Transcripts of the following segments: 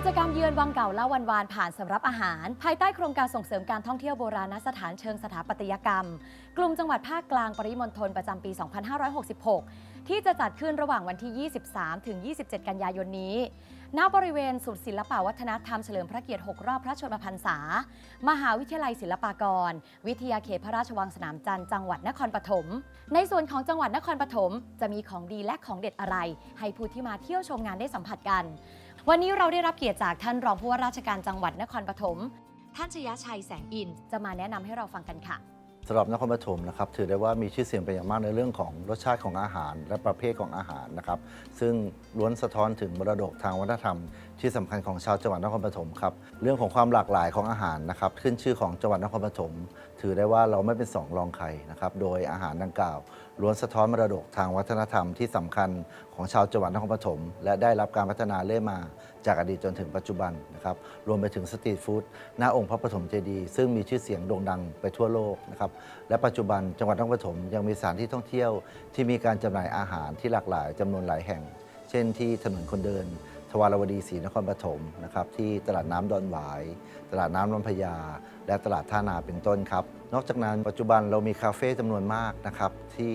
กิจกรรมเยือนวังเก่าเล่าวันวานผ่านสำรับอาหาร ภายใต้โครงการส่งเสริมการท่องเที่ยวโบราณสถานเชิงสถาปัตยกรรม กลุ่มจังหวัดภาคกลางปริมณฑลประจำปี 2566 ที่จะจัดขึ้นระหว่างวันที่ 23 ถึง 27 กันยายนนี้ ณ บริเวณศูนย์ศิลปวัฒนธรรมเฉลิมพระเกียรติ 6 รอบพระชนมพรรษา มหาวิทยาลัยศิลปากร วิทยาเขตพระราชวังสนามจันทร์จังหวัดนครปฐม ในส่วนของจังหวัดนครปฐมจะมีของดีและของเด็ดอะไร ให้ผู้ที่มาเที่ยวชมงานได้สัมผัสกัน วันนี้เราได้รับเกียรติจากท่านรองผู้ว่าราชการจังหวัดนครปฐม ท่านชยชัยแสงอินจะมาแนะนำให้เราฟังกันค่ะสำหรับนครปฐมนะครับถือได้ว่ามีชื่อเสียงเป็นอย่างมากในเรื่องของรสชาติของอาหาร และประเภทของอาหารนะครับซึ่งล้วนสะท้อนถึงมรดกทางวัฒนธรรม ที่สำคัญของชาวจังหวัดนครปฐมครับเรื่องของความหลากหลายของอาหารนะครับขึ้นชื่อของจังหวัดนครปฐมถือได้ว่าเราไม่เป็นสองรองใครนะครับโดยอาหารดังกล่าว ล้วนสะท้อนมรดกทางวัฒนธรรมที่สำคัญของชาวจังหวัดนครปฐมและได้รับการพัฒนาเรื่อยมาจากอดีตจนถึงปัจจุบันนะครับรวมไปถึงสตรีทฟู้ดหน้าองค์พระปฐมเจดีย์ซึ่งมีชื่อเสียงโด่งดังไปทั่วโลกนะครับและปัจจุบันจังหวัดนครปฐมยังมีสถานที่ท่องเที่ยวที่มีการจำหน่ายอาหารที่หลากหลายจำนวนหลายแห่ง เช่นที่ถนนคนเดิน ทวารวดีศรีนครปฐมนะครับที่ตลาดน้ำดอนหวาย ตลาดน้ำลำพญา และตลาดท่านาเป็นต้นครับ นอกจากนั้นปัจจุบันเรามีคาเฟ่จำนวนมากนะครับที่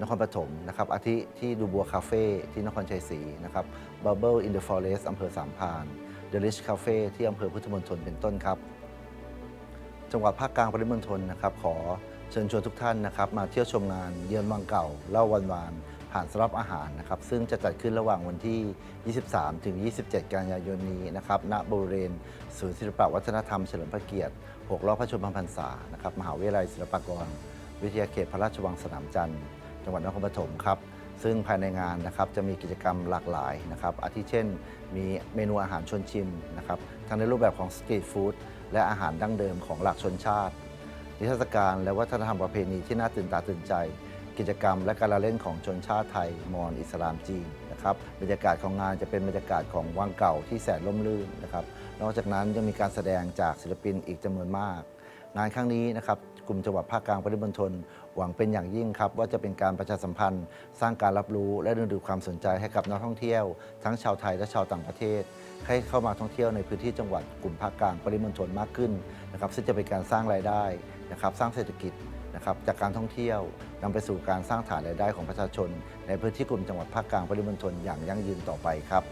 นครปฐมนะครับอาทิที่ดูบัวคาเฟ่ที่นครชัยศรีนะครับ Bubble in the Forest อำเภอสามพาน The Rich Cafe ที่อำเภอพุทธมณฑลเป็นต้นครับ จังหวัดภาคกลางปริมณฑลนะครับขอเชิญชวนทุกท่านนะครับ มาเที่ยวชมงานเยือนวังเก่าเล่าวันวาน ผ่านสำรับอาหารนะครับ ซึ่งจะจัดขึ้นระหว่างวันที่ 23 ถึง 27 กันยายนนี้นะครับ ณ บริเวณศูนย์ศิลปวัฒนธรรมเฉลิมพระเกียรติ 6 รอบพระชนมพรรษา นะครับ มหาวิทยาลัยศิลปากร วิทยาเขตพระราชวังสนามจันทร์ จังหวัดนครปฐมครับ ซึ่งภายในงานนะครับจะมีกิจกรรมหลากหลายนะครับ อาทิเช่น มีเมนูอาหารชนชิมนะครับ ทั้งในรูปแบบของสตรีทฟู้ดและอาหารดั้งเดิมของหลักชนชาติ นิทรรศการและวัฒนธรรมประเพณีที่น่าตื่นตาตื่นใจ กิจกรรม และการละเล่นของชนชาติไทย มอญอิสลามจีนนะครับบรรยากาศของงานจะเป็นบรรยากาศของวังเก่าที่แสนร่มรื่นนะครับนอกจากนั้นยังมีการแสดงจากศิลปินอีกจำนวนมาก งานครั้งนี้นะครับกลุ่มจังหวัดภาคกลางปริมณฑลหวังเป็นอย่างยิ่งครับ ว่าจะเป็นการประชาสัมพันธ์ สร้างการรับรู้และดึงดูดความสนใจให้กับนักท่องเที่ยว ทั้งชาวไทยและชาวต่างประเทศ ให้เข้ามาท่องเที่ยวในพื้นที่จังหวัดกลุ่มภาคกลางปริมณฑลมากขึ้นนะครับซึ่งจะเป็นการสร้างรายได้นะครับสร้างเศรษฐกิจ นะครับจากการท่องเที่ยวนำไปสู่การสร้างฐานรายได้ของประชาชน ในพื้นที่กลุ่มจังหวัดภาคกลางปริมณฑลอย่างยั่งยืนต่อไปครับ